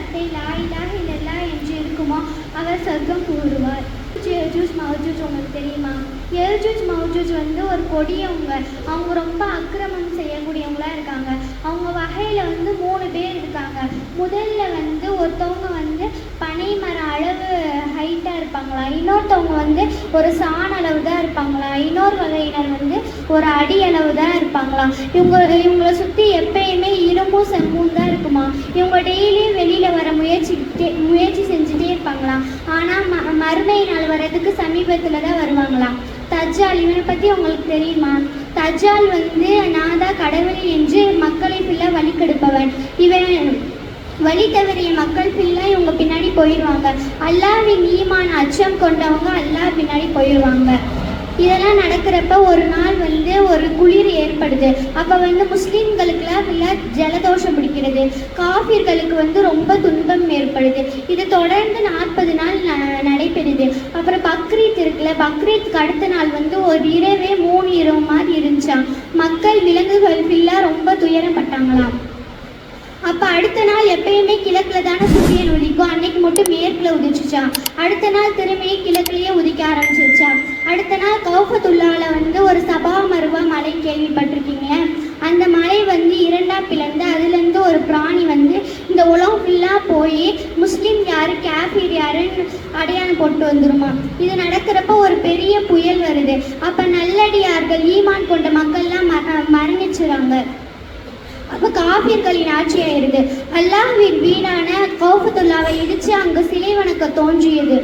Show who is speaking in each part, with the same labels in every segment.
Speaker 1: வார்த்தை லா இலாஹ இல்லல்லாஹ் என்று இருக்குமோ? அவர் சொர்க்கம் கூறுவார். யர்ஜூஜ் மௌஜூஜ் உங்களுக்கு தெரியுமா? யர்ஜூஜ் மௌஜூஜ் வந்து ஒரு கொடியவங்க. அவங்க ரொம்ப அக்கிரமம் செய்யக்கூடியவங்களா இருக்காங்க. அவங்க வகையில் வந்து மூணு பேர் இருக்காங்க. முதல்ல வந்து ஒருத்தவங்க வந்து பனை இருப்பாங்களா? இன்னொருத்தவங்க வந்து ஒரு சாண அளவு தான் இருப்பாங்களா? இன்னொரு வகையினர் வந்து ஒரு அடி அளவு தான் இருப்பாங்களாம் இவங்க இவங்களை சுற்றி எப்பயுமே இரும்பும் செம்பும் தான் இருக்குமா? இவங்க டெய்லியும் வெளியில் வர முயற்சி முயற்சி செஞ்சுட்டே இருப்பாங்களாம் ஆனால் ம மறுமை நாள் வர்றதுக்கு சமீபத்தில் தான் வருவாங்களாம் தஜ்ஜால் இவனை பற்றி உங்களுக்கு தெரியுமா? தஜ்ஜால் வந்து நான் தான் கடவுள் என்று மக்களை ஃபுல்லாக வழிகெடுப்பவன் இவன் வழி தவறிய மக்கள் ஃபுல்லாக போயிடுவாங்க. அல்லாவின் ஈமான் அச்சம் கொண்டவங்க அல்லாஹ் பின்னாடி போயிடுவாங்க. இதெல்லாம் நடக்கிறப்ப ஒரு நாள் வந்து ஒரு குளிர் ஏற்படுது. அப்போ வந்து முஸ்லீம்களுக்குலாம் ஃபுல்லாக ஜலதோஷம் பிடிக்கிறது. காஃபிர்களுக்கு வந்து ரொம்ப துன்பம் ஏற்படுது. இது தொடர்ந்து நாற்பது நாள் ந- நடைபெறுது. அப்புறம் பக்ரீத் இருக்குல்ல பக்ரீத்துக்கு அடுத்த நாள் வந்து ஒரு இரவே மூணு இரவு மாதிரி இருந்துச்சான் மக்கள் விலங்குகள் ஃபுல்லாக ரொம்ப துயரப்பட்டாங்களாம். அப்போ அடுத்த நாள் எப்பயுமே கிழக்குல தானே மட்டும் உதிச்சுச்சான் அடுத்த நாள் திரும்பி கிழக்குலயே உதிக்க ஆரம்பிச்சிருச்சான் அடுத்த நாள் கௌஃபத்துல்லால வந்து ஒரு சபா மருவா மலை கேள்விப்பட்டிருக்கீங்க அந்த மலை வந்து இரண்டா பிளந்து அதுலேருந்து ஒரு பிராணி வந்து இந்த உலகம் ஃபுல்லாக போய் முஸ்லீம் யாரு கேஃபீர் யாருன்னு அடையாளம் போட்டு வந்துருமா? இது நடக்கிறப்ப ஒரு பெரிய புயல் வருது. அப்போ நல்லடியார்கள் ஈமான் கொண்ட மக்கள்லாம் ம மரணிச்சுறாங்க. அப்போ காபியர்களின் ஆட்சி இருந்து அல்லாஹ்வின் வீணான கோபத்துல்லாவை இடித்து அங்கே சிலை வணக்க தோன்றியது.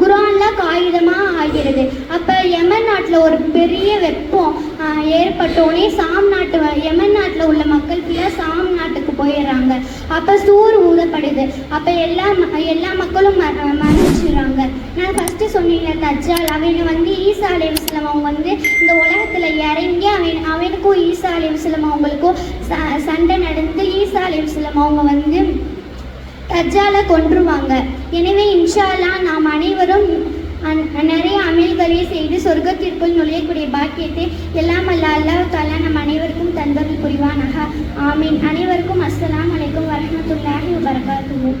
Speaker 1: குரான்லாம் காகிதமாக ஆகிறது. அப்போ யமன் நாட்டில் ஒரு பெரிய வெப்பம் ஏற்பட்டோடனே சாம் நாட்டு வ- யமன் நாட்டில் உள்ள மக்கள் ஃபுல்லாக சாம் நாட்டுக்கு போயிடுறாங்க. அப்போ சூர் ஊதப்படுது. அப்போ எல்லா ம- எல்லா மக்களும் மறைச்சிடுறாங்க நான் ஃபஸ்ட்டு சொன்னீங்க தஜ்ஜால் அவங்க வந்து ஈசா அலைவாஸ்லாம் அவங்க வந்து இந்த இறங்கி அவன் அவனுக்கும் ஈசா அலைவாஸ்லாம் அவங்களுக்கும் ச சண்டை நடந்து ஈசா அலைவாஸ்லாம் அவங்க வந்து தஜ்ஜாலை கொன்றுவாங்க. எனவே இன்ஷா அல்லாஹ் நாம் அனைவரும் நிறைய அமல்களை செய்து சொர்க்கத்திற்குள் நுழையக்கூடிய பாக்கியத்தை எல்லாம் அல்ல அல்லாஹ் நம் அனைவருக்கும் தந்தது புரிவானாக. ஆமீன். அனைவருக்கும் அஸ்லாம் வலைக்கும் வரஹ்மத்துல்லாஹி வரகாத்து